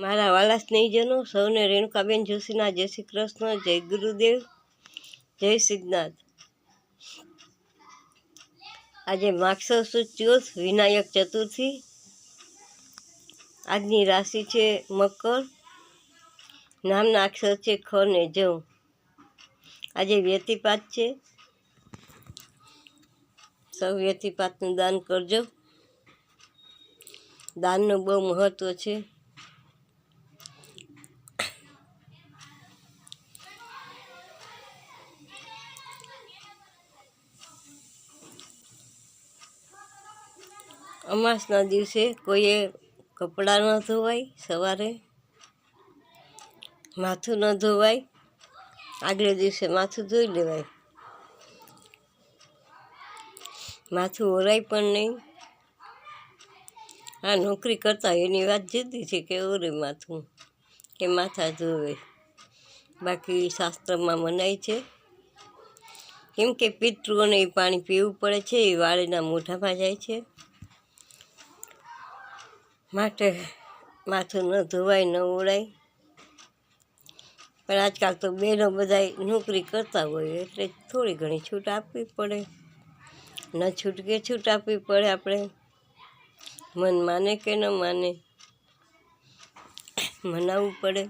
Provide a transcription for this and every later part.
મારા વાલા સ્નેહીજનો, સૌને રેણુકાબેન જોશીના, જય શ્રી કૃષ્ણ, જય ગુરુદેવ, જય સિદ્ધનાથ. આજે માગસર વિનાયક ચતુર્થી. આજની રાશિ છે મકર. નામના અક્ષર છે ખ ને જવ આજે વ્યતિપાત છે. સૌ વ્યતિપાતનું દાન કરજો. દાનનું બહુ મહત્ત્વ છે. અમાસના દિવસે કોઈએ કપડાં ન ધોવાય, સવારે માથું ન ધોવાય, આગલે દિવસે માથું ધોઈ લેવાય. માથું ઓરાય પણ નહીં. આ નોકરી કરતા એની વાત જુદી છે કે ઓરે માથું, કે માથા ધોવે. બાકી શાસ્ત્રમાં મનાય છે, કેમ કે પિતૃઓને પાણી પીવું પડે છે, એ વાળીના મોઢામાં જાય છે. માટે માથું ન ધોવાય, ન ઓળાય પણ આજકાલ તો બહેનો બધા નોકરી કરતા હોય, એટલે થોડી ઘણી છૂટ આપવી પડે. ન છૂટ કે છૂટ આપવી પડે આપણે. મન માને કે ન માને, મનાવવું પડે.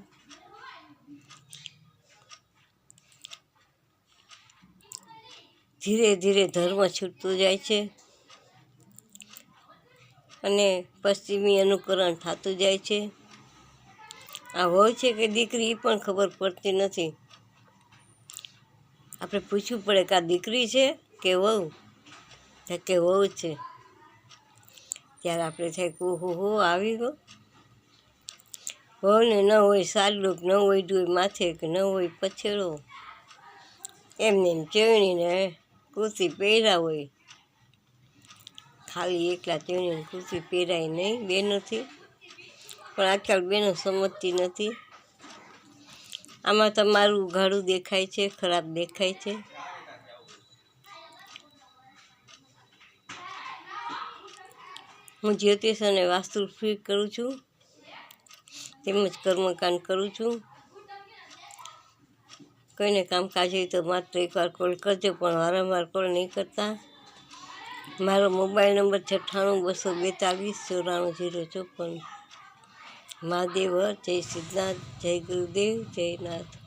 ધીરે ધીરે ધર્મ છૂટતું જાય છે. અને પશ્ચિમી અનુકરણ થતું જાય છે. આ હોય છે કે દીકરી પણ ખબર પડતી નથી. આપણે પૂછવું પડે કે આ દીકરી છે કે વહુ? કે વહુ છે. ત્યારે આપણે થાય કે ઓહો, હો, આવી ગયો. વહુને ન હોય સાલુક, ન હોય ડોય માથે કે ન હોય પછેડો. એમને એમ ચેવણીને કુર્તી પહેર્યા હોય. ખાલી એકલા ચેવણીને કુર્તી પહેરાય નહીં બેનોથી પણ આજકાલ બેનો સમજતી નથી. આમાં તમારું ઉઘાડું દેખાય છે, ખરાબ દેખાય છે. હું જ્યોતિષ અને વાસ્તુ ફ્રી કરું છું. તેમજ કર્મકાંડ કરું છું. કોઈને કામકાજ હોય તો માત્ર એકવાર કોલ કરજો, પણ વારંવાર કોલ નહીં કરતા. મારો મોબાઈલ નંબર અઠ્ઠાણું બસો બેતાલીસ ચોરાણું જીરો ચોપન. મહાદેવ, જય સિદ્ધનાથ, જય ગુરુદેવ, જય નાથ.